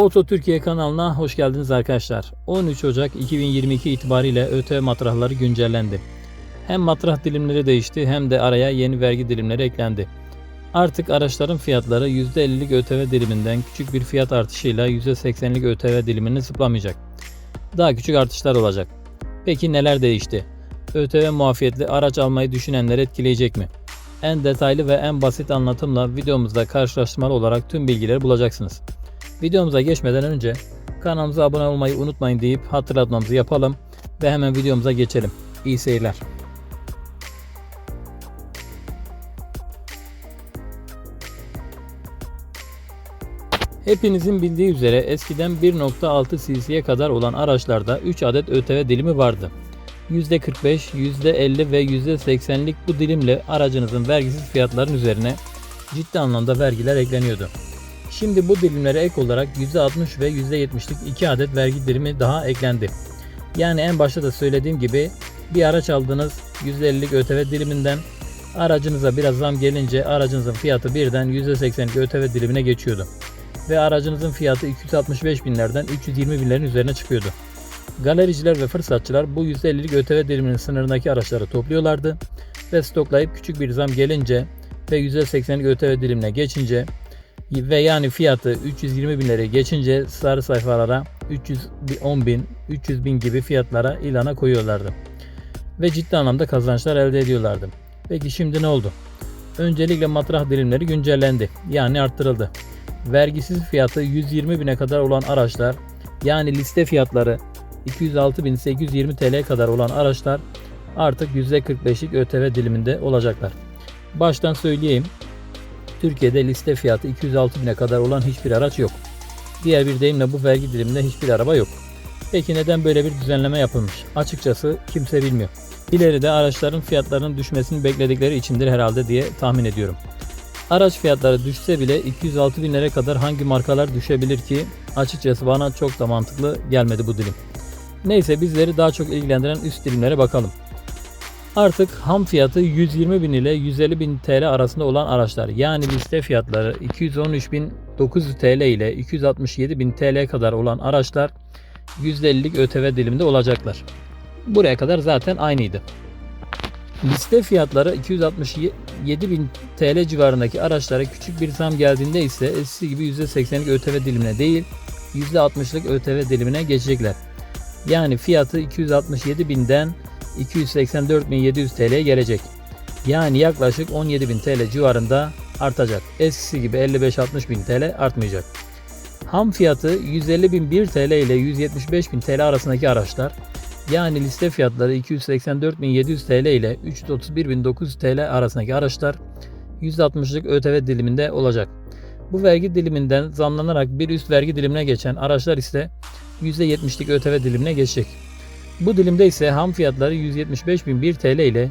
Oto Türkiye kanalına hoş geldiniz arkadaşlar. 13 Ocak 2022 itibariyle ÖTV matrahları güncellendi. Hem matrah dilimleri değişti hem de araya yeni vergi dilimleri eklendi. Artık araçların fiyatları %50'lik ÖTV diliminden küçük bir fiyat artışıyla %80'lik ÖTV dilimini zıplamayacak. Daha küçük artışlar olacak. Peki neler değişti? ÖTV muafiyetli araç almayı düşünenleri etkileyecek mi? En detaylı ve en basit anlatımla videomuzda karşılaştırmalı olarak tüm bilgileri bulacaksınız. Videomuza geçmeden önce kanalımıza abone olmayı unutmayın deyip hatırlatmamızı yapalım ve hemen videomuza geçelim. İyi seyirler. Hepinizin bildiği üzere eskiden 1.6 cc'ye kadar olan araçlarda 3 adet ÖTV dilimi vardı. %45, %50 ve %80'lik bu dilimle aracınızın vergisiz fiyatların üzerine ciddi anlamda vergiler ekleniyordu. Şimdi bu dilimlere ek olarak %60 ve %70'lik 2 adet vergi dilimi daha eklendi. Yani en başta da söylediğim gibi bir araç aldınız %50'lik ÖTV diliminden aracınıza biraz zam gelince aracınızın fiyatı birden %80'lik ÖTV dilimine geçiyordu. Ve aracınızın fiyatı 265 binlerden 320 binlerin üzerine çıkıyordu. Galericiler ve fırsatçılar bu %50'lik ÖTV diliminin sınırındaki araçları topluyorlardı ve stoklayıp küçük bir zam gelince ve %80'lik ÖTV dilimine geçince ve yani fiyatı 320 binleri geçince sarı sayfalara 310 bin, 300 bin gibi fiyatlara ilana koyuyorlardı. Ve ciddi anlamda kazançlar elde ediyorlardı. Peki şimdi ne oldu? Öncelikle matrah dilimleri güncellendi. Yani arttırıldı. Vergisiz fiyatı 120 bine kadar olan araçlar yani liste fiyatları 206.820 TL kadar olan araçlar artık %45'lik ÖTV diliminde olacaklar. Baştan söyleyeyim. Türkiye'de liste fiyatı 206 bine kadar olan hiçbir araç yok. Diğer bir deyimle bu vergi diliminde hiçbir araba yok. Peki neden böyle bir düzenleme yapılmış? Açıkçası kimse bilmiyor. İleride araçların fiyatlarının düşmesini bekledikleri içindir herhalde diye tahmin ediyorum. Araç fiyatları düşse bile 206 binlere kadar hangi markalar düşebilir ki? Açıkçası bana çok da mantıklı gelmedi bu dilim. Neyse bizleri daha çok ilgilendiren üst dilimlere bakalım. Artık ham fiyatı 120 bin ile 150 bin TL arasında olan araçlar yani liste fiyatları 213.900 TL ile 267 bin TL kadar olan araçlar %50'lik ÖTV diliminde olacaklar. Buraya kadar zaten aynıydı. Liste fiyatları 267 bin TL civarındaki araçlara küçük bir zam geldiğinde ise eskisi gibi %80'lik ÖTV dilimine değil %60'lık ÖTV dilimine geçecekler. Yani fiyatı 267 binden 284.700 TL'ye gelecek. Yani yaklaşık 17.000 TL civarında artacak. Eskisi gibi 55-60 bin TL artmayacak. Ham fiyatı 150.001 TL ile 175.000 TL arasındaki araçlar yani liste fiyatları 284.700 TL ile 331.900 TL arasındaki araçlar %60'lık ÖTV diliminde olacak. Bu vergi diliminden zamlanarak bir üst vergi dilimine geçen araçlar ise %70'lik ÖTV dilimine geçecek. Bu dilimde ise ham fiyatları 175.001 TL ile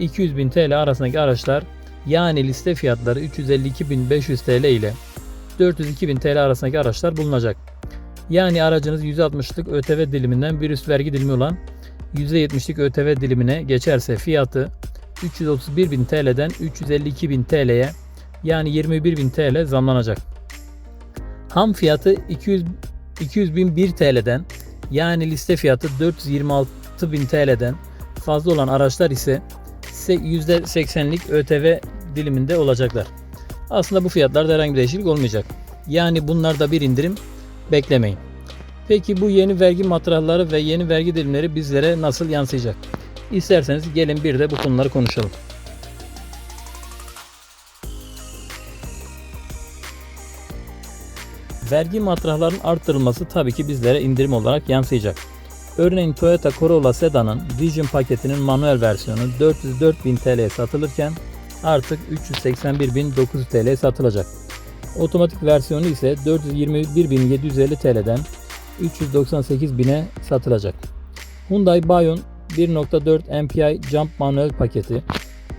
200.000 TL arasındaki araçlar yani liste fiyatları 352.500 TL ile 402.000 TL arasındaki araçlar bulunacak. Yani aracınız %60'lık ÖTV diliminden bir üst vergi dilimi olan %70'lik ÖTV dilimine geçerse fiyatı 331.000 TL'den 352.000 TL'ye yani 21.000 TL zamlanacak. Ham fiyatı 200 200.001 TL'den yani liste fiyatı 426.000 TL'den fazla olan araçlar ise %80'lik ÖTV diliminde olacaklar. Aslında bu fiyatlarda herhangi bir değişiklik olmayacak. Yani bunlarda bir indirim beklemeyin. Peki bu yeni vergi matrahları ve yeni vergi dilimleri bizlere nasıl yansıyacak? İsterseniz gelin bir de bu konuları konuşalım. Vergi matrahlarının arttırılması tabii ki bizlere indirim olarak yansıyacak. Örneğin Toyota Corolla Sedan'ın Vision paketinin manuel versiyonu 404.000 TL'ye satılırken artık 381.900 TL'ye satılacak. Otomatik versiyonu ise 421.750 TL'den 398.000'e satılacak. Hyundai Bayon 1.4 MPI Jump manuel paketi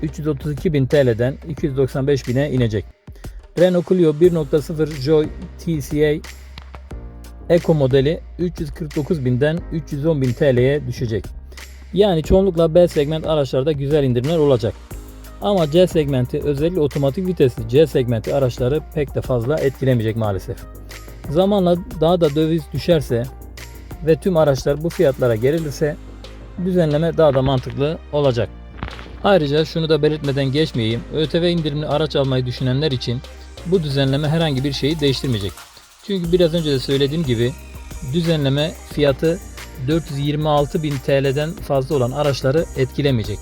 332.000 TL'den 295.000'e inecek. Renault Clio 1.0 Joy TCA Eco modeli 349.000'den 310.000 TL'ye düşecek. Yani çoğunlukla B segment araçlarda güzel indirimler olacak. Ama C segmenti özellikle otomatik vitesli C segmenti araçları pek de fazla etkilemeyecek maalesef. Zamanla daha da döviz düşerse ve tüm araçlar bu fiyatlara gerilirse düzenleme daha da mantıklı olacak. Ayrıca şunu da belirtmeden geçmeyeyim. ÖTV indirimli araç almayı düşünenler için bu düzenleme herhangi bir şeyi değiştirmeyecek. Çünkü biraz önce de söylediğim gibi düzenleme fiyatı 426 bin TL'den fazla olan araçları etkilemeyecek.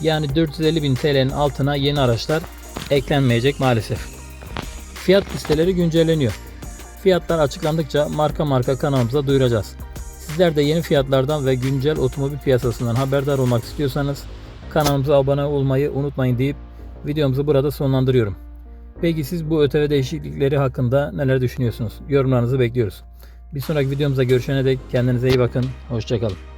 Yani 450 bin TL'nin altına yeni araçlar eklenmeyecek maalesef. Fiyat listeleri güncelleniyor. Fiyatlar açıklandıkça marka marka kanalımıza duyuracağız. Sizler de yeni fiyatlardan ve güncel otomobil piyasasından haberdar olmak istiyorsanız kanalımıza abone olmayı unutmayın deyip videomuzu burada sonlandırıyorum. Peki siz bu ÖTV değişiklikleri hakkında neler düşünüyorsunuz? Yorumlarınızı bekliyoruz. Bir sonraki videomuzda görüşene dek kendinize iyi bakın. Hoşçakalın.